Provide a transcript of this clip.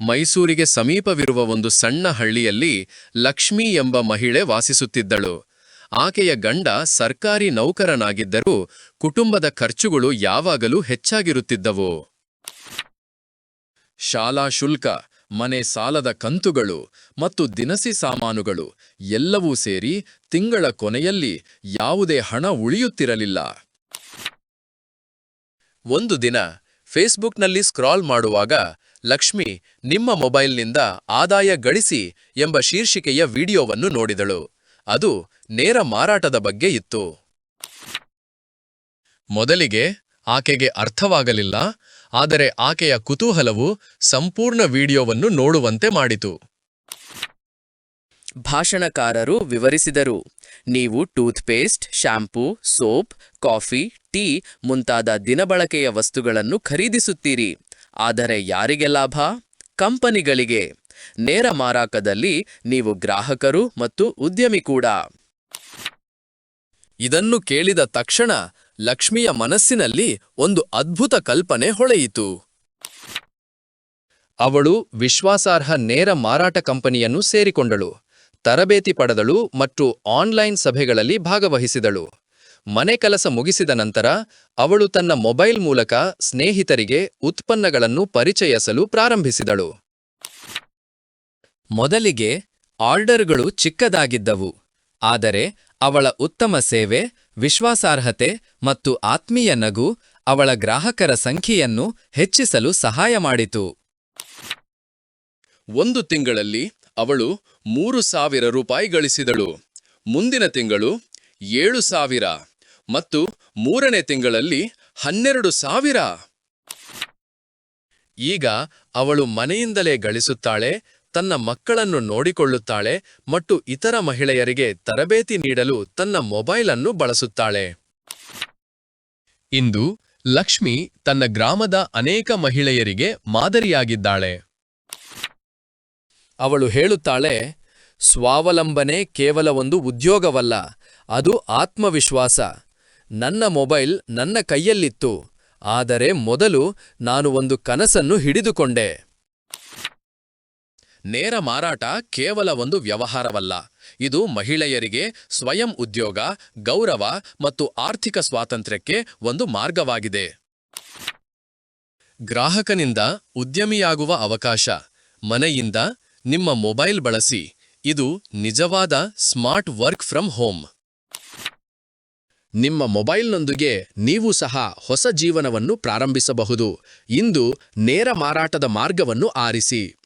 ಮೈಸೂರಿಗೆ ಸಮೀಪವಿರುವ ಒಂದು ಸಣ್ಣ ಹಳ್ಳಿಯಲ್ಲಿ ಲಕ್ಷ್ಮಿ ಎಂಬ ಮಹಿಳೆ ವಾಸಿಸುತ್ತಿದ್ದಳು. ಆಕೆಯ ಗಂಡ ಸರ್ಕಾರಿ ನೌಕರನಾಗಿದ್ದರೂ ಕುಟುಂಬದ ಖರ್ಚುಗಳು ಯಾವಾಗಲೂ ಹೆಚ್ಚಾಗಿರುತ್ತಿದ್ದವು. ಶಾಲಾ ಶುಲ್ಕ, ಮನೆ ಸಾಲದ ಕಂತುಗಳು ಮತ್ತು ದಿನಸಿ ಸಾಮಾನುಗಳು ಎಲ್ಲವೂ ಸೇರಿ ತಿಂಗಳ ಕೊನೆಯಲ್ಲಿ ಯಾವುದೇ ಹಣ ಉಳಿಯುತ್ತಿರಲಿಲ್ಲ. ಒಂದು ದಿನ ಫೇಸ್ಬುಕ್ನಲ್ಲಿ ಸ್ಕ್ರಾಲ್ ಮಾಡುವಾಗ ಲಕ್ಷ್ಮಿ ನಿಮ್ಮ ಮೊಬೈಲ್ನಿಂದ ಆದಾಯ ಗಳಿಸಿ ಎಂಬ ಶೀರ್ಷಿಕೆಯ ವಿಡಿಯೋವನ್ನು ನೋಡಿದಳು. ಅದು ನೇರ ಮಾರಾಟದ ಬಗ್ಗೆ ಇತ್ತು. ಮೊದಲಿಗೆ ಆಕೆಗೆ ಅರ್ಥವಾಗಲಿಲ್ಲ, ಆದರೆ ಆಕೆಯ ಕುತೂಹಲವು ಸಂಪೂರ್ಣ ವಿಡಿಯೋವನ್ನು ನೋಡುವಂತೆ ಮಾಡಿತು. ಭಾಷಣಕಾರರು ವಿವರಿಸಿದರು, ನೀವು toothpaste shampoo soap, coffee, tea ಮುಂತಾದ ದಿನಬಳಕೆಯ ವಸ್ತುಗಳನ್ನು ಖರೀದಿಸುತ್ತೀರಿ. ಆದರೆ ಯಾರಿಗೆ ಲಾಭ? ಕಂಪನಿಗಳಿಗೆ. ನೇರ ಮಾರಾಟದಲ್ಲಿ ನೀವು ಗ್ರಾಹಕರು ಮತ್ತು ಉದ್ಯಮಿ ಕೂಡ. ಇದನ್ನು ಕೇಳಿದ ತಕ್ಷಣ ಲಕ್ಷ್ಮಿಯ ಮನಸ್ಸಿನಲ್ಲಿ ಒಂದು ಅದ್ಭುತ ಕಲ್ಪನೆ ಹೊಳೆಯಿತು. ಅವಳು ವಿಶ್ವಾಸಾರ್ಹ ನೇರ ಮಾರಾಟ ಕಂಪನಿಯನ್ನು ಸೇರಿಕೊಂಡಳು. ತರಬೇತಿ ಪಡೆದಳು ಮತ್ತು ಆನ್ಲೈನ್ ಸಭೆಗಳಲ್ಲಿ ಭಾಗವಹಿಸಿದಳು. ಮನೆ ಕೆಲಸ ಮುಗಿಸಿದ ನಂತರ ಅವಳು ತನ್ನ ಮೊಬೈಲ್ ಮೂಲಕ ಸ್ನೇಹಿತರಿಗೆ ಉತ್ಪನ್ನಗಳನ್ನು ಪರಿಚಯಿಸಲು ಪ್ರಾರಂಭಿಸಿದಳು. ಮೊದಲಿಗೆ ಆರ್ಡರ್ಗಳು ಚಿಕ್ಕದಾಗಿದ್ದವು, ಆದರೆ ಅವಳ ಉತ್ತಮ ಸೇವೆ, ವಿಶ್ವಾಸಾರ್ಹತೆ ಮತ್ತು ಆತ್ಮೀಯ ನಗು ಅವಳ ಗ್ರಾಹಕರ ಸಂಖ್ಯೆಯನ್ನು ಹೆಚ್ಚಿಸಲು ಸಹಾಯ ಮಾಡಿತು. ಒಂದು ತಿಂಗಳಲ್ಲಿ ಅವಳು ಮೂರು ಸಾವಿರ ರೂಪಾಯಿ ಗಳಿಸಿದಳು, ಮುಂದಿನ ತಿಂಗಳು ಏಳು ಸಾವಿರ. ಮತ್ತು ಮೂರನೇ ತಿಂಗಳಲ್ಲಿ ಹನ್ನೆರಡು ಸಾವಿರ. ಈಗ ಅವಳು ಮನೆಯಿಂದಲೇ ಗಳಿಸುತ್ತಾಳೆ, ತನ್ನ ಮಕ್ಕಳನ್ನು ನೋಡಿಕೊಳ್ಳುತ್ತಾಳೆ ಮತ್ತು ಇತರ ಮಹಿಳೆಯರಿಗೆ ತರಬೇತಿ ನೀಡಲು ತನ್ನ ಮೊಬೈಲ್ ಅನ್ನು ಬಳಸುತ್ತಾಳೆ. ಇಂದು ಲಕ್ಷ್ಮಿ ತನ್ನ ಗ್ರಾಮದ ಅನೇಕ ಮಹಿಳೆಯರಿಗೆ ಮಾದರಿಯಾಗಿದ್ದಾಳೆ. ಅವಳು ಹೇಳುತ್ತಾಳೆ, ಸ್ವಾವಲಂಬನೆ ಕೇವಲ ಒಂದು ಉದ್ಯೋಗವಲ್ಲ, ಅದು ಆತ್ಮವಿಶ್ವಾಸ. ನನ್ನ ಮೊಬೈಲ್ ನನ್ನ ಕೈಯಲ್ಲಿತ್ತು. ಆದರೆ ಮೊದಲು ನಾನು ಒಂದು ಕನಸನ್ನು ಹಿಡಿದುಕೊಂಡೆ. ನೇರ ಮಾರಾಟ ಕೇವಲ ಒಂದು ವ್ಯವಹಾರವಲ್ಲ. ಇದು ಮಹಿಳೆಯರಿಗೆ ಸ್ವಯಂ ಉದ್ಯೋಗ, ಗೌರವ ಮತ್ತು ಆರ್ಥಿಕ ಸ್ವಾತಂತ್ರ್ಯಕ್ಕೆ ಒಂದು ಮಾರ್ಗವಾಗಿದೆ. ಗ್ರಾಹಕನಿಂದ ಉದ್ಯಮಿಯಾಗುವ ಅವಕಾಶ. ಮನೆಯಿಂದ ನಿಮ್ಮ ಮೊಬೈಲ್ ಬಳಸಿ. ಇದು ನಿಜವಾದ ಸ್ಮಾರ್ಟ್ ವರ್ಕ್ ಫ್ರಮ್ ಹೋಮ್. ನಿಮ್ಮ ಮೊಬೈಲ್ನೊಂದಿಗೆ ನೀವು ಸಹ ಹೊಸ ಜೀವನವನ್ನು ಪ್ರಾರಂಭಿಸಬಹುದು. ಇಂದು ನೇರ ಮಾರಾಟದ ಮಾರ್ಗವನ್ನು ಆರಿಸಿ.